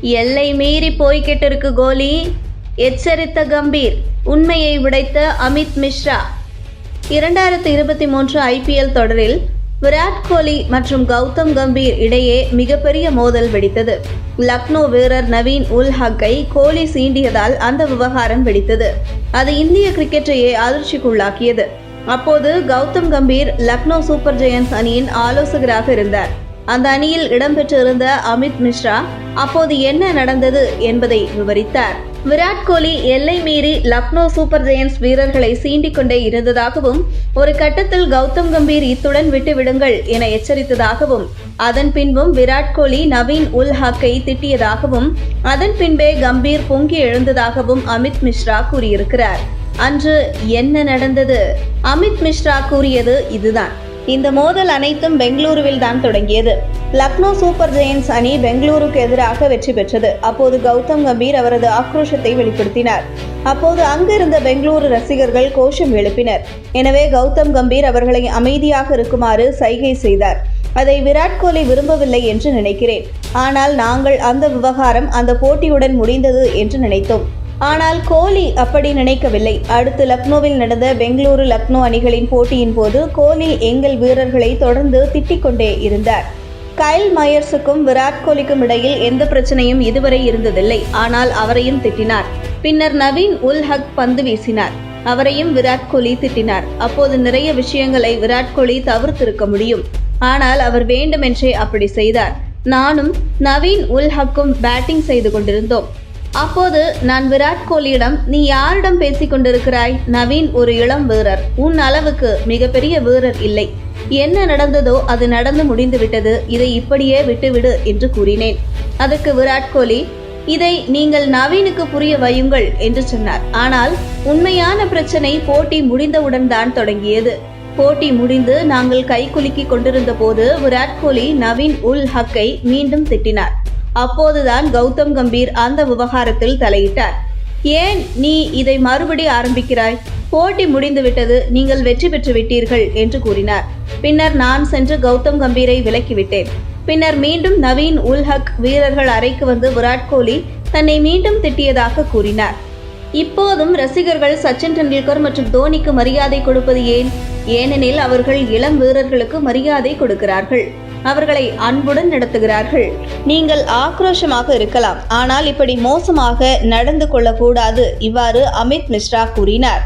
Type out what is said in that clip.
எல்லை மீறி போய்கிட்டு இருக்கு கோலி. எச்சரித்த கம்பீர் உண்மையை உடைத்த அமித் மிஸ்ரா இரண்டாயிரத்தி இருபத்தி மூன்று ஐபிஎல் தொடரில் விராட் கோலி மற்றும் கௌதம் கம்பீர் இடையே மிகப்பெரிய மோதல் வெடித்தது. லக்னோ வீரர் நவீன் உல் ஹக்கை கோலி சீண்டியதால் அந்த விவகாரம் வெடித்தது. அது இந்திய கிரிக்கெட்டையே அதிர்ச்சிக்குள்ளாக்கியது. அப்போது கௌதம் கம்பீர் லக்னோ சூப்பர் ஜெயன்ஸ் அணியின் ஆலோசகராக இருந்தார். அந்த அணியில் இடம்பெற்றிருந்த அமித் மிஸ்ரா அப்போது என்ன நடந்தது என்பதை விவரித்தார். விராட் கோலி எல்லை மீறி லக்னோ சூப்பர் ஜெயன்ஸ் வீரர்களை சீண்டிக் கொண்டே இருந்ததாகவும் ஒரு கட்டத்தில் கௌதம் கம்பீர் இத்துடன் விட்டுவிடுங்கள் என எச்சரித்ததாகவும் அதன் பின்பும் விராட் கோலி நவீன் உல் ஹக்கை திட்டியதாகவும் அதன் பின்பே கம்பீர் பொங்கி எழுந்ததாகவும் அமித் மிஸ்ரா கூறியிருக்கிறார். அன்று என்ன நடந்தது? அமித் மிஸ்ரா கூறியது இதுதான். இந்த மோதல் அனைத்தும் பெங்களூருவில் தான் தொடங்கியது. லக்னோ சூப்பர் ஜெயின்ஸ் அணி பெங்களூருக்கு எதிராக வெற்றி பெற்றது. அப்போது கௌதம் கம்பீர் அவரது ஆக்ரோஷத்தை வெளிப்படுத்தினார். அப்போது அங்கிருந்த பெங்களூரு ரசிகர்கள் கோஷம் எழுப்பினர். எனவே கௌதம் கம்பீர் அவர்களை அமைதியாக இருக்குமாறு சைகை செய்தார். அதை விராட் கோலி விரும்பவில்லை என்று நினைக்கிறேன். ஆனால் நாங்கள் அந்த விவகாரம் அந்த போட்டியுடன் முடிந்தது என்று நினைத்தோம். ஆனால் கோலி அப்படி நினைக்கவில்லை. அடுத்து லக்னோவில் நடந்த பெங்களூரு லக்னோ அணிகளின் போட்டியின் போது கோலி எங்கள் வீரர்களை தொடர்ந்து திட்டிக் கொண்டே இருந்தார். கைல் மயர்ஸுக்கும் விராட் கோலிக்கும் இடையில் எந்த பிரச்சனையும் இதுவரை இருந்ததில்லை. ஆனால் அவரையும் திட்டினார். பின்னர் நவீன் உல் ஹக் பந்து வீசினார். அவரையும் விராட் கோலி திட்டினார். அப்போது நிறைய விஷயங்களை விராட் கோலி தவிர்த்திருக்க முடியும். ஆனால் அவர் வேண்டுமென்றே அப்படி செய்தார். நானும் நவீன் உல் ஹக்கும் பேட்டிங் செய்து கொண்டிருந்தோம். அப்போது நான் விராட் கோலியிடம் நீ யாரிடம் பேசிக் கொண்டிருக்கிறாய்? நவீன் ஒரு இளம் வீரர். உன் அளவுக்கு மிகப்பெரிய வீரர் இல்லை. என்ன நடந்ததோ அது நடந்து முடிந்து விட்டது இதை இப்படியே விட்டுவிடு என்று கூறினேன். அதற்கு விராட் கோலி இதை நீங்கள் நவீனுக்கு புரிய வையுங்கள் என்று சொன்னார். ஆனால் உண்மையான பிரச்சனை போட்டி முடிந்தவுடன் தான் தொடங்கியது. போட்டி முடிந்து நாங்கள் கைகுலுக்கி கொண்டிருந்த போது விராட் கோலி நவீன் உல் ஹக்கை மீண்டும் திட்டினார். அப்போதுதான் கௌதம் கம்பீர் அந்த விவகாரத்தில் தலையிட்டார். ஏன் நீ இதை மறுபடி ஆரம்பிக்கிறாய்? போட்டி முடிந்துவிட்டது நீங்கள் வெற்றி பெற்று விட்டீர்கள் என்று கூறினார். பின்னர் நான் சென்று கௌதம் கம்பீரை விலக்கிவிட்டேன். பின்னர் மீண்டும் நவீன் உல் ஹக் வீரர்கள் அறைக்கு வந்து விராட் கோலி தன்னை மீண்டும் திட்டியதாக கூறினார். இப்போதும் ரசிகர்கள் சச்சின் டெண்டுல்கர் மற்றும் தோனிக்கு மரியாதை கொடுப்பது ஏன்? ஏனெனில் அவர்கள் இளம் வீரர்களுக்கு மரியாதை கொடுக்கிறார்கள். அவர்களை அன்புடன் நடத்துகிறார்கள். நீங்கள் ஆக்ரோஷமாக இருக்கலாம். ஆனால் இப்படி மோசமாக நடந்து கொள்ளக்கூடாது இவ்வாறு அமித் மிஸ்ரா கூறினார்.